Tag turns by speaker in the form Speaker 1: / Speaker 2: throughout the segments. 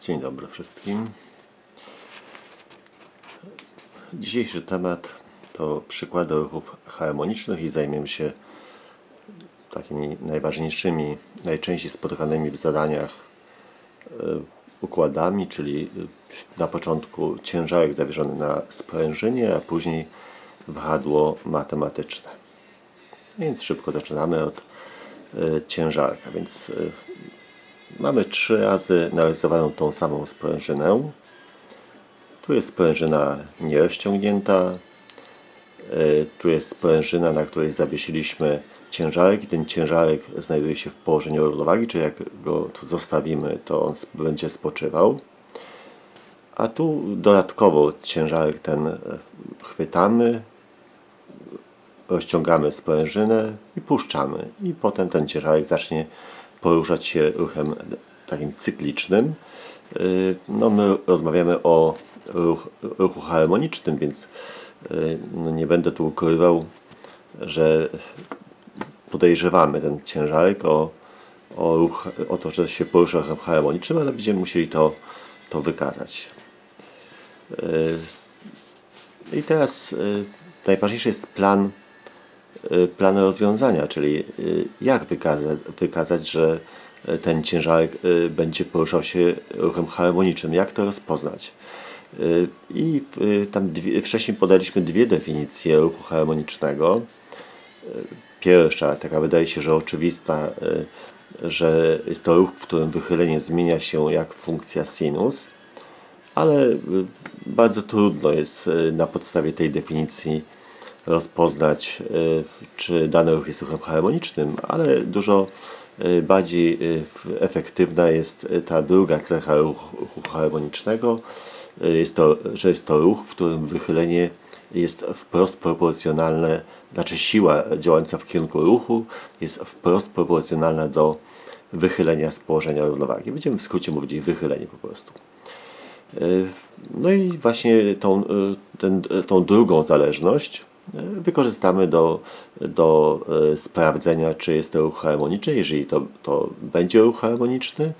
Speaker 1: Dzień dobry wszystkim. Dzisiejszy temat to przykłady ruchów harmonicznych i zajmiemy się takimi najważniejszymi, najczęściej spotykanymi w zadaniach e, układami, czyli e, na początku ciężarek zawieszony na sprężynie, a później wahadło matematyczne. Więc szybko zaczynamy od e, ciężarka. Więc Mamy trzy razy narysowaną tą samą sprężynę. Tu jest sprężyna nierozciągnięta. Y, Tu jest sprężyna, na której zawiesiliśmy ciężarek i ten ciężarek znajduje się w położeniu równowagi, czyli jak go tu zostawimy, to on będzie spoczywał. A tu dodatkowo ciężarek ten e, chwytamy, rozciągamy sprężynę i puszczamy. I potem ten ciężarek zacznie poruszać się ruchem takim cyklicznym. Yy, No my rozmawiamy o ruch, ruchu harmonicznym, więc yy, no nie będę tu ukrywał, że podejrzewamy ten ciężarek o, o, ruch, o to, że się porusza ruchem harmonicznym, ale będziemy musieli to, to wykazać. Yy, I teraz najważniejszy jest plan, yy, plan rozwiązania, czyli yy, jak wykazać, wykazać, że yy, ten ciężarek będzie poruszał się ruchem harmonicznym, jak to rozpoznać. I tam dwie, wcześniej podaliśmy dwie definicje ruchu harmonicznego. Pierwsza, taka wydaje się, że oczywista, y, że jest to ruch, w którym wychylenie zmienia się jak funkcja sinus, ale y, bardzo trudno jest y, na podstawie tej definicji rozpoznać, y, czy dany ruch jest ruchem harmonicznym, ale dużo y, bardziej y, efektywna jest ta druga cecha ruchu, harmonicznego, jest to, że jest to ruch, w którym wychylenie jest wprost proporcjonalne, znaczy siła działająca w kierunku ruchu jest wprost proporcjonalna do wychylenia z położenia równowagi. Będziemy w skrócie mówili wychylenie po prostu. No i właśnie tą, ten, tą drugą zależność wykorzystamy do, do y, sprawdzenia, czy jest to ruch harmoniczny. Jeżeli to, to będzie ruch harmoniczny,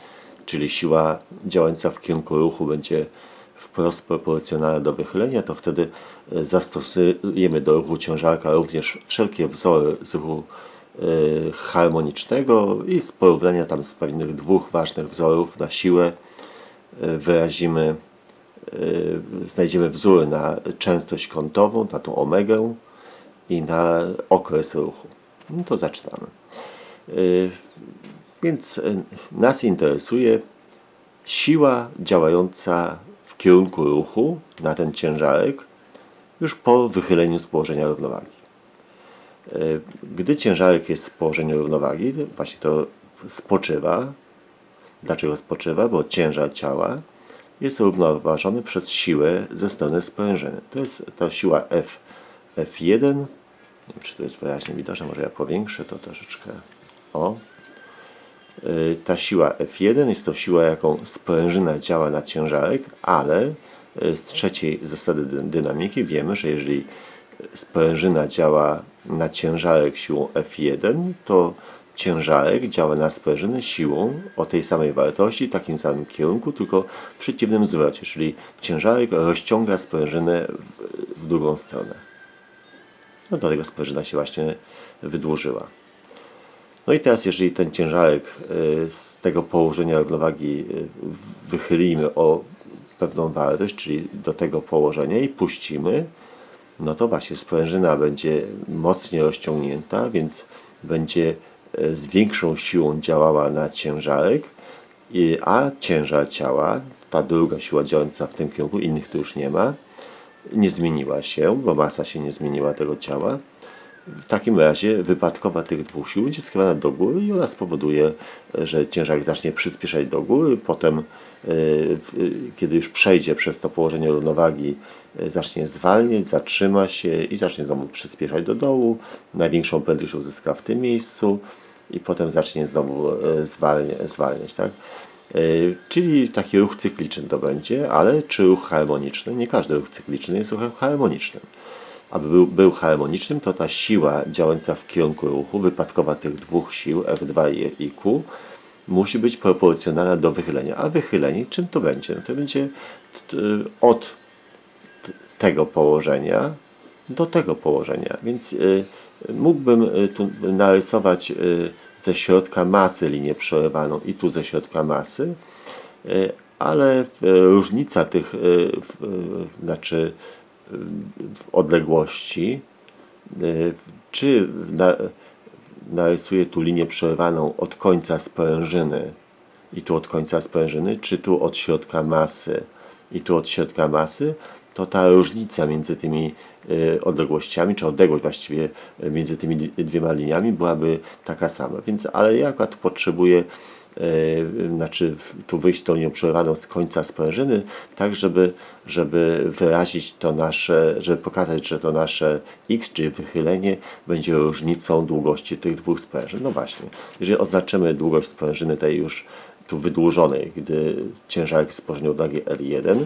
Speaker 1: czyli siła działająca w kierunku ruchu będzie wprost proporcjonalna do wychylenia, to wtedy y, zastosujemy do ruchu ciężarka również wszelkie wzory z ruchu y, harmonicznego i z porównania tam z pewnych dwóch ważnych wzorów na siłę wyrazimy, znajdziemy wzór na częstość kątową, na tą omegę i na okres ruchu. No to zaczynamy. Y, Więc y, nas interesuje siła działająca w kierunku ruchu na ten ciężarek już po wychyleniu z położenia równowagi. Gdy ciężarek jest w położeniu równowagi, właśnie to spoczywa. Dlaczego spoczywa? Bo ciężar ciała jest równoważony przez siłę ze strony sprężyny. To jest ta siła F, F1. Nie wiem, czy to jest wyraźnie widoczne, może ja powiększę to troszeczkę. O, Y, ta siła F1 jest to siła, jaką sprężyna działa na ciężarek, ale y, z trzeciej zasady dy- dynamiki wiemy, że jeżeli sprężyna działa na ciężarek siłą F1, to ciężarek działa na sprężynę siłą o tej samej wartości, takim samym kierunku, tylko w przeciwnym zwrocie, czyli ciężarek rozciąga sprężynę w, w drugą stronę. No dlatego sprężyna się właśnie wydłużyła. No i teraz, jeżeli ten ciężarek y, z tego położenia równowagi y, wychylimy o pewną wartość, czyli do tego położenia i puścimy, no to właśnie sprężyna będzie mocniej rozciągnięta, więc będzie z większą siłą działała na ciężarek, a ciężar ciała, ta druga siła działająca w tym kierunku, innych tu już nie ma, nie zmieniła się, bo masa się nie zmieniła tego ciała. W takim razie wypadkowa tych dwóch sił będzie skierowana do góry i ona spowoduje, że ciężarek zacznie przyspieszać do góry, potem, e, w- kiedy już przejdzie przez to położenie równowagi, e, zacznie zwalniać, zatrzyma się i zacznie znowu przyspieszać do dołu. Największą prędkość uzyska w tym miejscu i potem zacznie znowu e, zwalnia, zwalniać. Tak? E, Czyli taki ruch cykliczny to będzie, ale czy ruch harmoniczny? Nie każdy ruch cykliczny jest ruchem harmonicznym aby był, był harmonicznym, to ta siła działająca w kierunku ruchu, wypadkowa tych dwóch sił, F2 i, Q, musi być proporcjonalna do wychylenia. A wychylenie czym to będzie? No to będzie od tego położenia do tego położenia. Więc y, mógłbym y, tu narysować y, ze środka masy linię przerywaną i tu ze środka masy, ale różnica tych, znaczy odległości, czy na, narysuję tu linię przerywaną od końca sprężyny i tu od końca sprężyny, czy tu od środka masy i tu od środka masy, to ta różnica między tymi y, odległościami, czy odległość właściwie y, między tymi dwiema liniami byłaby taka sama. Więc, ale ja akurat potrzebuję y, znaczy tu wyjść tą linią przerywaną z końca sprężyny, tak żeby, żeby wyrazić to nasze, żeby pokazać, że to nasze x, czyli wychylenie, będzie różnicą długości tych dwóch sprężyn. No właśnie, jeżeli oznaczymy długość sprężyny tej już tu wydłużonej, gdy ciężarek jest położony wagi L1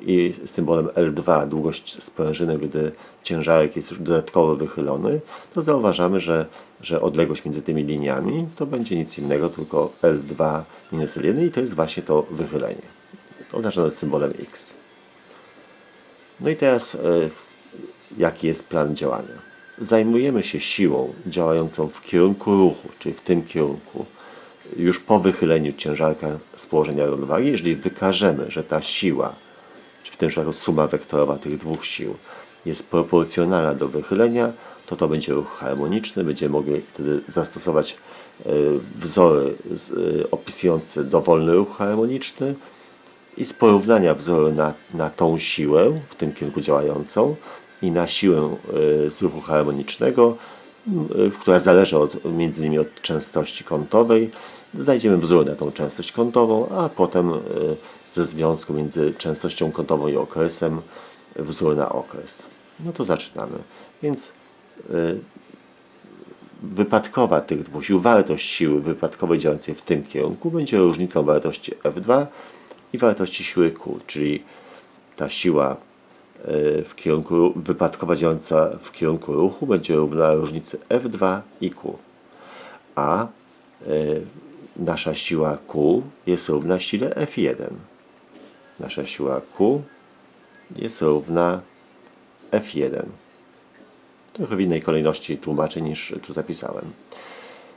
Speaker 1: i symbolem L2 długość sprężyny, gdy ciężarek jest już dodatkowo wychylony, to zauważamy, że, że odległość między tymi liniami to będzie nic innego, tylko L2 minus L1 i to jest właśnie to wychylenie. Oznaczone symbolem X. No i teraz e, jaki jest plan działania? Zajmujemy się siłą działającą w kierunku ruchu, czyli w tym kierunku, już po wychyleniu ciężarka z położenia równowagi, jeżeli wykażemy, że ta siła, w tym przypadku suma wektorowa tych dwóch sił, jest proporcjonalna do wychylenia, to to będzie ruch harmoniczny. Będziemy mogli wtedy zastosować e, wzory e, opisujące dowolny ruch harmoniczny i z porównania wzoru na, na tą siłę w tym kierunku działającą i na siłę e, z ruchu harmonicznego, która zależy od, między innymi od częstości kątowej, znajdziemy wzór na tą częstość kątową, a potem ze związku między częstością kątową i okresem wzór na okres. No to zaczynamy. Więc e, wypadkowa tych dwóch sił, wartość siły wypadkowej działającej w tym kierunku będzie różnicą wartości F2 i wartości siły Q, czyli ta siła e, w kierunku wypadkowa działająca w kierunku ruchu będzie równa różnicy F2 i Q. A e, nasza siła Q jest równa sile F1. Nasza siła Q jest równa F1. Trochę w innej kolejności tłumaczę niż tu zapisałem.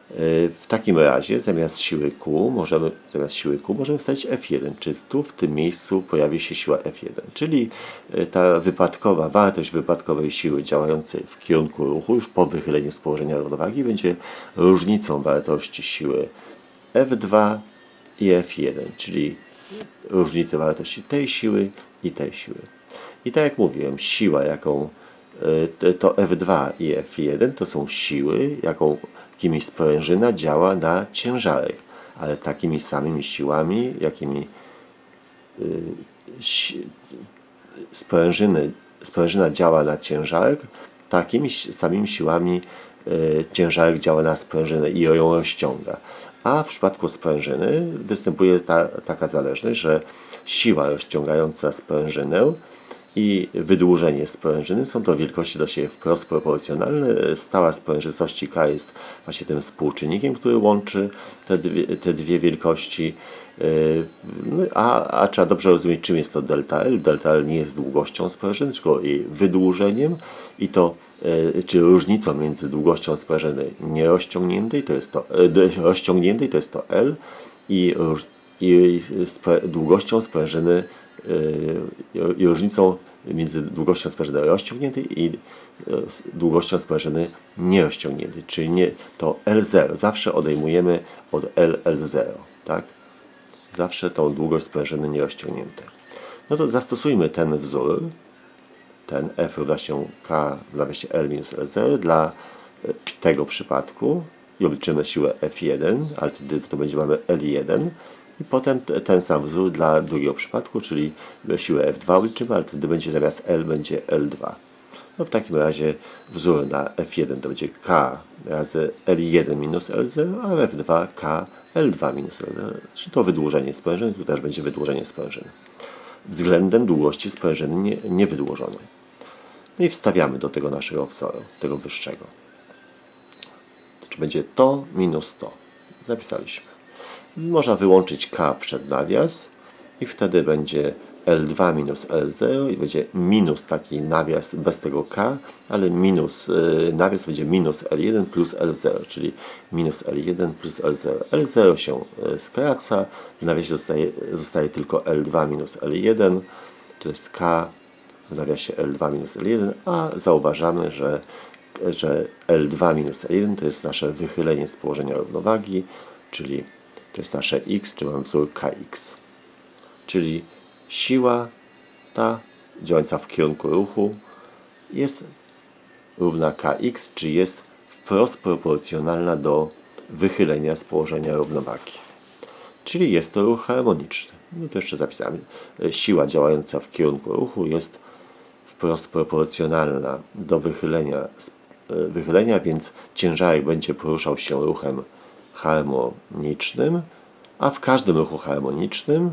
Speaker 1: Yy, W takim razie zamiast siły Q możemy, zamiast siły Q możemy wstawić F1, czy tu w tym miejscu pojawi się siła F1, czyli yy, ta wypadkowa, wartość wypadkowej siły działającej w kierunku ruchu już po wychyleniu z położenia równowagi będzie różnicą wartości siły F2 i F1, czyli różnicę wartości tej siły i tej siły. I tak jak mówiłem, siła, jaką y, to F2 i F1 to są siły, jaką jakimi sprężyna działa na ciężarek, ale takimi samymi siłami, jakimi si, sprężyny, sprężyna działa na ciężarek, takimi samymi siłami y, ciężarek działa na sprężynę i ją rozciąga. A w przypadku sprężyny występuje ta, taka zależność, że siła rozciągająca sprężynę i wydłużenie sprężyny są to wielkości do siebie wprost proporcjonalne. Stała sprężystości K jest właśnie tym współczynnikiem, który łączy te dwie, te dwie wielkości. Yy, no, A, a trzeba dobrze rozumieć, czym jest to delta L. Delta L nie jest długością sprężyny, tylko jej wydłużeniem i to czy różnicą między długością sprężyny nierozciągniętej, to jest to rozciągniętej, to jest to L i, i długością sprężyny yy, i różnicą między długością sprężyny rozciągniętej i długością sprężyny nierozciągniętej, czyli nie, to L0 zawsze odejmujemy od LL0, tak? Zawsze tą długość sprężyny nierozciągnięte. No to zastosujmy ten wzór, ten f równa się k w nawiasie L minus L0 dla e, tego przypadku i obliczymy siłę F1, ale wtedy to będzie mamy L1 i potem ten sam wzór dla drugiego przypadku, czyli siłę F2 obliczymy, ale wtedy będzie zamiast L będzie L2. No w takim razie wzór na F1 to będzie K razy L1 minus L0, a F2 K L2 minus L0, czyli to wydłużenie sprężyny, tu też będzie wydłużenie sprężyny względem długości sprężyny nie, niewydłużonej. No i wstawiamy do tego naszego wzoru, tego wyższego. Czy będzie to minus to. Zapisaliśmy. Można wyłączyć K przed nawias i wtedy będzie L2 minus L0 i będzie minus taki nawias bez tego K, ale minus y, nawias będzie minus L1 plus L0, czyli minus L1 plus L0. L0 się y, skraca, w nawiasie zostaje, zostaje tylko L2 minus L1, to jest K w nawiasie L2 minus L1, a zauważamy, że, że L2 minus L1 to jest nasze wychylenie z położenia równowagi, czyli to jest nasze x, czy mamy wzór kx. Czyli siła ta działająca w kierunku ruchu jest równa kx, czy jest wprost proporcjonalna do wychylenia z położenia równowagi. Czyli jest to ruch harmoniczny. No to jeszcze zapisamy. Siła działająca w kierunku ruchu jest wprost proporcjonalna do wychylenia, e, wychylenia, więc ciężarek będzie poruszał się ruchem harmonicznym, a w każdym ruchu harmonicznym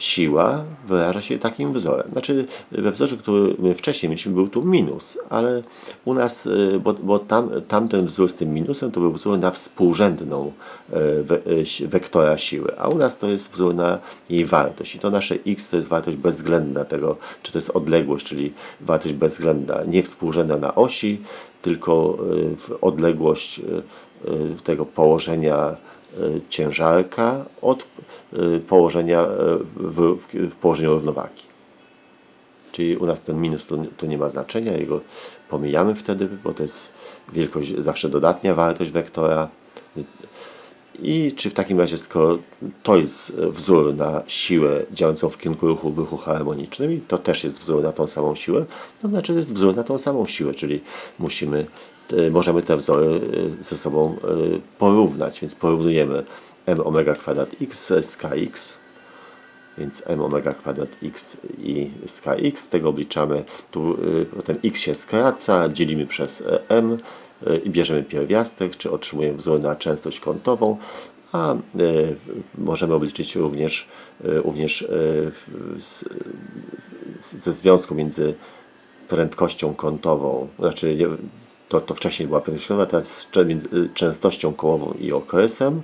Speaker 1: siła wyraża się takim wzorem. Znaczy we wzorze, który my wcześniej mieliśmy, był tu minus, ale u nas, y, bo, bo tam, tamten wzór z tym minusem to był wzór na współrzędną y, y, wektora siły, a u nas to jest wzór na jej wartość. I to nasze x to jest wartość bezwzględna tego, czy to jest odległość, czyli wartość bezwzględna, nie współrzędna na osi, tylko w odległość tego położenia ciężarka od y, położenia y, w, w, położeniu równowagi. Czyli u nas ten minus tu, nie ma znaczenia, jego pomijamy wtedy, bo to jest wielkość zawsze dodatnia wartość wektora. I czy w takim razie, skoro to jest wzór na siłę działającą w kierunku ruchu w ruchu harmonicznym i to też jest wzór na tą samą siłę, to znaczy jest wzór na tą samą siłę, czyli musimy, możemy te wzory y, ze sobą y, porównać, więc porównujemy m omega kwadrat x z kx, więc m omega kwadrat x i z kx, tego obliczamy, tu potem x się skraca, dzielimy przez e, m i bierzemy pierwiastek, czy otrzymujemy wzór na częstość kątową, a możemy obliczyć również, również ze związku między prędkością kątową, znaczy to, to wcześniej była kątowa, teraz między y, częstością kołową i okresem.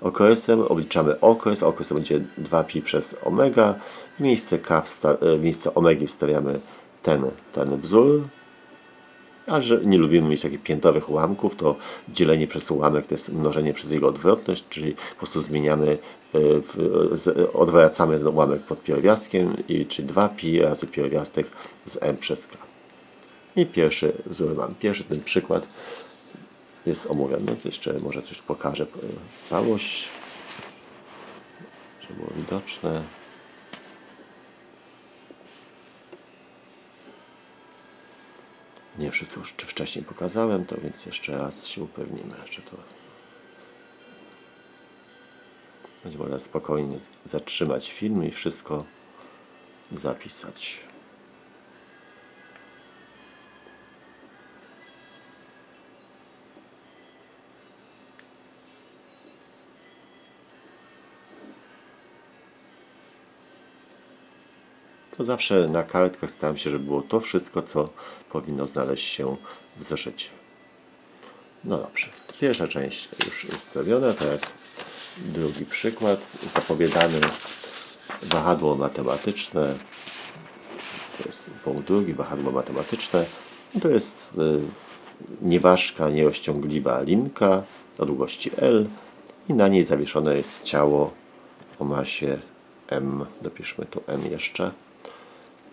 Speaker 1: Okresem obliczamy okres, okres będzie 2pi przez omega, w miejsce, k wsta- y, w miejsce omegi wstawiamy ten, ten wzór, a że nie lubimy mieć takich piętowych ułamków, to dzielenie przez ułamek to jest mnożenie przez jego odwrotność, czyli po prostu zmieniamy, y, w, odwracamy ten ułamek pod pierwiastkiem, czyli 2pi razy pierwiastek z m przez k. I pierwszy wzór mam. Pierwszy ten przykład jest omówiony. Jeszcze może coś pokażę. Całość, żeby było widoczne. Nie wszystko już czy wcześniej pokazałem, to więc jeszcze raz się upewnimy, że to będzie można spokojnie zatrzymać film i wszystko zapisać. To zawsze na kartkach staram się, żeby było to wszystko, co powinno znaleźć się w zeszycie. No dobrze, pierwsza część już jest zrobiona, teraz drugi przykład, zapowiadany wahadło matematyczne, to jest punkt drugi, wahadło matematyczne, to jest y, nieważka, nierozciągliwa linka o długości L i na niej zawieszone jest ciało o masie M, dopiszmy tu M jeszcze.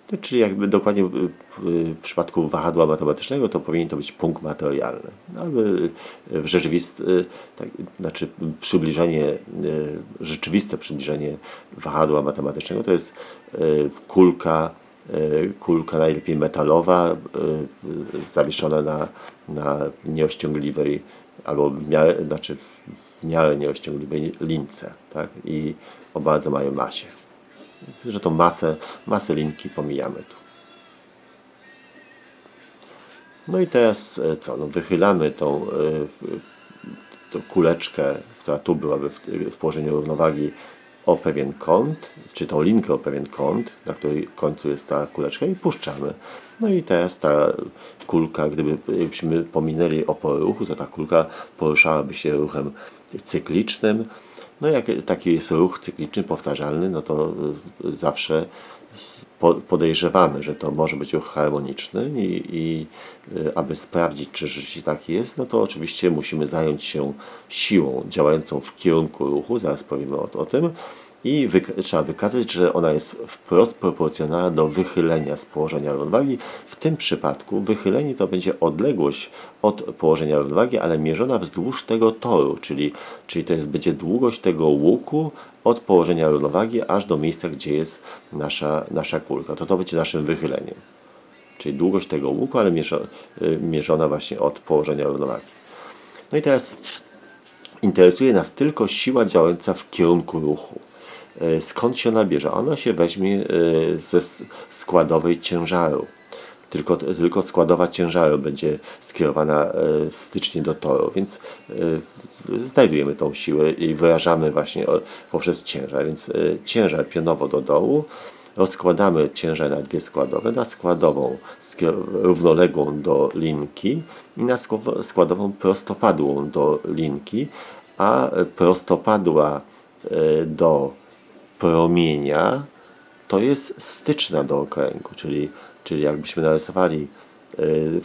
Speaker 1: To Czyli jakby dokładnie y, y, w przypadku wahadła matematycznego to powinien to być punkt materialny. No, Ale w rzeczywistym, tak, znaczy przybliżenie, y, rzeczywiste przybliżenie wahadła matematycznego to jest y, kulka, y, kulka najlepiej metalowa, y, y, zawieszona na, na nieościągliwej albo w miarę, znaczy w miarę nieościągliwej lince, tak? I o bardzo małej masie że masę, masę linki pomijamy tu. No i teraz e, co? No wychylamy tą, e, tą kuleczkę, która tu byłaby w, w położeniu równowagi o pewien kąt, czy tą linkę o pewien kąt, na której końcu jest ta kuleczka i puszczamy. No i teraz ta kulka, gdyby, gdybyśmy pominęli opory ruchu, to ta kulka poruszałaby się ruchem cyklicznym No jak taki jest ruch cykliczny, powtarzalny, no to y, zawsze podejrzewamy, że to może być ruch harmoniczny i, i y, aby sprawdzić, czy rzeczywiście tak jest, no to oczywiście musimy zająć się siłą działającą w kierunku ruchu, zaraz powiemy o, o tym, i trzeba wykazać, że ona jest wprost proporcjonalna do wychylenia z położenia równowagi. W tym przypadku wychylenie to będzie odległość od położenia równowagi, ale mierzona wzdłuż tego toru, czyli, czyli to jest będzie długość tego łuku od położenia równowagi aż do miejsca, gdzie jest nasza, nasza kulka. To to będzie naszym wychyleniem. Czyli długość tego łuku, ale y, mierzona właśnie od położenia równowagi. No i teraz interesuje nas tylko siła działająca w kierunku ruchu. E, Skąd się ona bierze? Ona się weźmie e, ze składowej ciężaru. Tylko, tylko składowa ciężaru będzie skierowana e, stycznie do toru, więc znajdujemy tą siłę i wyrażamy właśnie poprzez ciężar. Więc ciężar pionowo do dołu, rozkładamy ciężar na dwie składowe, na składową równoległą do linki i na składową prostopadłą do linki, a prostopadła do promienia to jest styczna do okręgu, czyli, czyli jakbyśmy narysowali e,